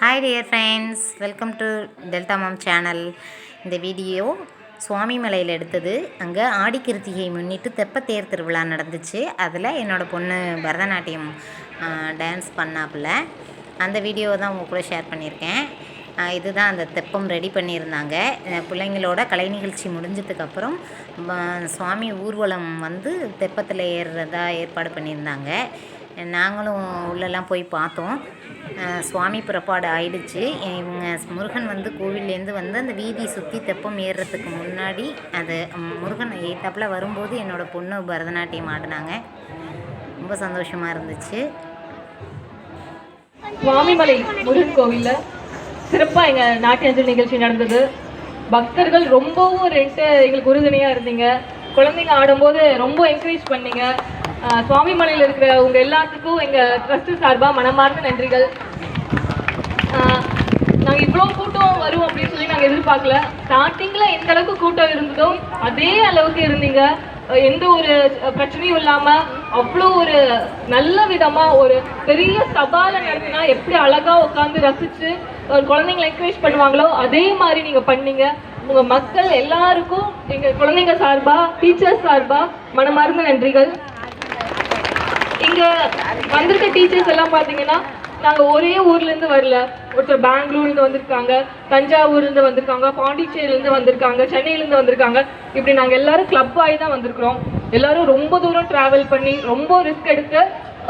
Hi dear friends welcome to Delta mom channel இந்த video சுவாமி மலையில் எடுத்தது. அங்கே ஆடிக்கிருத்திகை முன்னிட்டு தெப்பத்தேர் திருவிழா நடந்துச்சு. அதில் என்னோடய பொண்ணு பரதநாட்டியம் டான்ஸ் பண்ணாப்புல. அந்த வீடியோவை தான் உங்கள் கூட ஷேர் பண்ணியிருக்கேன். இதுதான் அந்த தெப்பம் ரெடி பண்ணியிருந்தாங்க. பிள்ளைங்களோட கலை நிகழ்ச்சி முடிஞ்சதுக்கப்புறம் சுவாமி ஊர்வலம் வந்து தெப்பத்தில் ஏறுறதா ஏற்பாடு பண்ணியிருந்தாங்க. நாங்களும் உள்ளெல்லாம் போய் பார்த்தோம். சுவாமி புறப்பாடு ஆயிடுச்சு. இவங்க முருகன் வந்து கோவில்லேருந்து வந்து அந்த வீதி சுற்றி தெப்பம் ஏறுறதுக்கு முன்னாடி அது முருகன் ஏத்தாப்புல வரும்போது என்னோடய பொண்ணு பரதநாட்டியம் ஆடினாங்க. ரொம்ப சந்தோஷமாக இருந்துச்சு. சுவாமிமலை முருகன் கோவிலில் சிறப்பாக எங்கள் நாட்டியாஞ்சல் நிகழ்ச்சி நடந்தது. பக்தர்கள் ரொம்பவும் ரெண்டு எங்களுக்கு உறுதுணையாக இருந்தீங்க. குழந்தைங்க ஆடும்போது ரொம்ப என்கரேஜ் பண்ணீங்க. சுவாமிமலையில் இருக்கிற உங்க எல்லாத்துக்கும் எங்க ட்ரஸ்ட் சார்பா மனமார்ந்த நன்றிகள். ஆஹ் இவ்வளோ கூட்டம் வரும் அப்படின்னு சொல்லி நாங்க எதிர்பார்க்கல. ஸ்டார்டிங்கில் எந்த அளவுக்கு கூட்டம் இருந்ததோ அதே அளவுக்கு இருந்தீங்க. எந்த ஒரு பிரச்சனையும் இல்லாம அவ்வளோ ஒரு நல்ல விதமா ஒரு பெரிய சபால நடத்தினா எப்படி அழகா உட்காந்து ரசிச்சு ஒரு குழந்தைங்களை என்கரேஜ் பண்ணுவாங்களோ அதே மாதிரி நீங்க பண்ணீங்க. உங்க மக்கள் எல்லாருக்கும் எங்க குழந்தைங்க சார்பா டீச்சர்ஸ் சார்பா மனமார்ந்த நன்றிகள். இங்க வந்திருக்க டீச்சர்ஸ் எல்லாம் பாத்தீங்கன்னா நாங்க ஒரே ஊர்ல இருந்து வரல. ஒருத்தர் பெங்களூர்ல இருந்து வந்திருக்காங்க தஞ்சாவூர்ல இருந்து வந்திருக்காங்க பாண்டிச்சேரியில இருந்து வந்திருக்காங்க சென்னையில இருந்து வந்திருக்காங்க. இப்படி நாங்க எல்லாரும் கிளப் ஆகி தான் வந்திருக்கிறோம். எல்லாரும் ரொம்ப தூரம் டிராவல் பண்ணி ரொம்ப ரிஸ்க் எடுத்து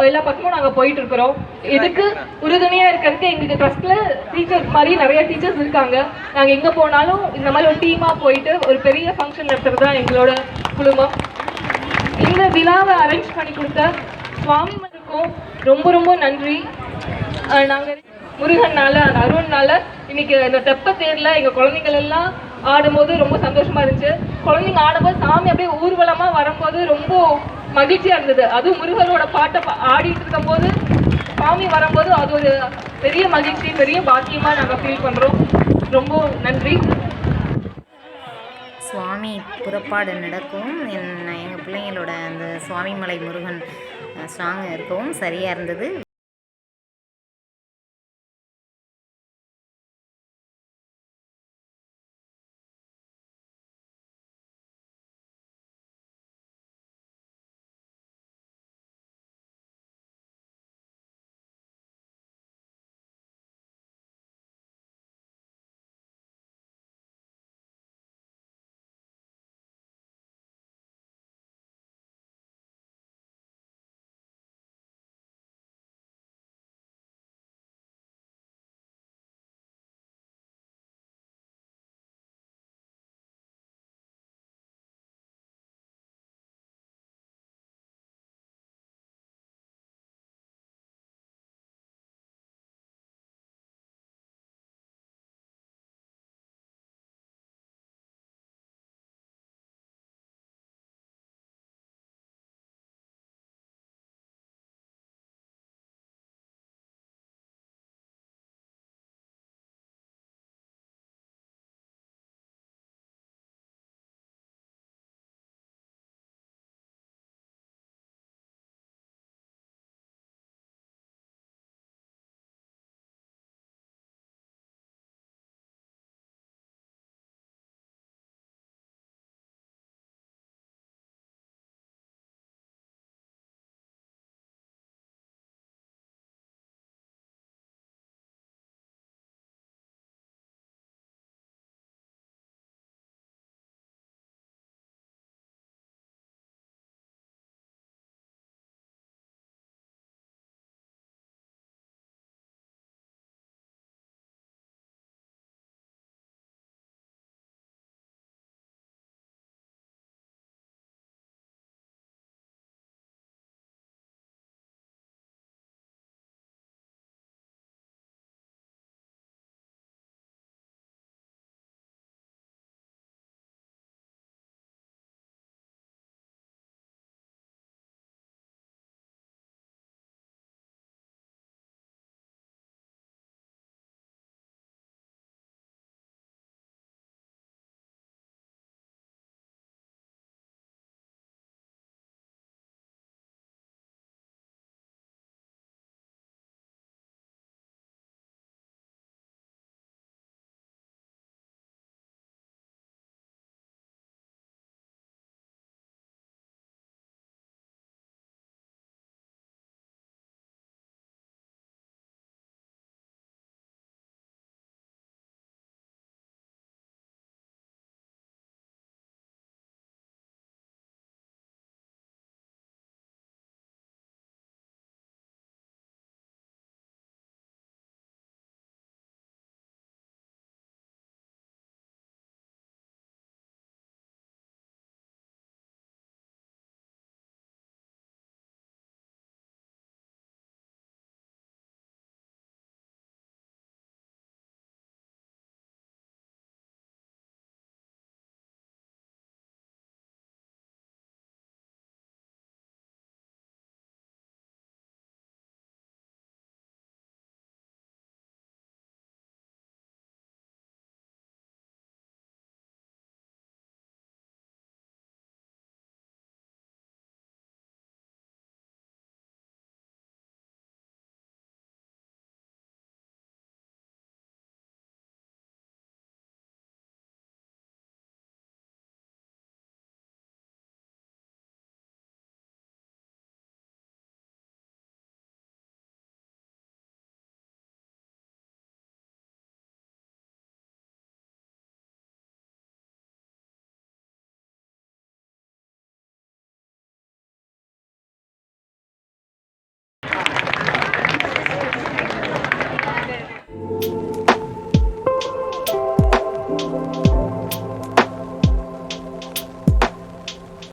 எல்லா பக்கமும் நாங்க போயிட்டு இருக்கிறோம் இதுக்கு உறுதுணையா இருக்கிறதுக்கு எங்களுக்கு ட்ரஸ்ட்ல டீச்சர் மாதிரி நிறைய டீச்சர்ஸ் இருக்காங்க. நாங்க எங்க போனாலும் இந்த மாதிரி ஒரு டீமா போயிட்டு ஒரு பெரிய ஃபங்க்ஷன் நடத்துறது தான் எங்களோட குழுமம். இந்த விழாவை அரேஞ்ச் பண்ணி கொடுத்த சுவாமிமனுக்கும் ரொம்ப ரொம்ப நன்றி. நாங்கள் நாங்க முருகன்னால அந்த அருண்னால இன்னைக்கு இந்த தெப்ப தேர்ல எங்க குழந்தைகள் எல்லாம் ஆடும்போது ரொம்ப சந்தோஷமா இருந்துச்சு. குழந்தைங்க ஆடும்போது சாமி அப்படியே ஊர்வலமா வரும்போது ரொம்ப மகிழ்ச்சியா இருந்தது. அதுவும் முருகரோட பாட்டை பா- ஆடிட்டு இருக்கும்போது சாமி வரும்போது அது ஒரு பெரிய மகிழ்ச்சி பெரிய பாக்கியமா நாங்க ஃபீல் பண்றோம். ரொம்ப நன்றி. சுவாமி புறப்பாடு நடக்கும். என் எங்கள் பிள்ளைங்களோட அந்த சுவாமிமலை முருகன் சாங் இருக்கவும் சரியாக இருந்தது.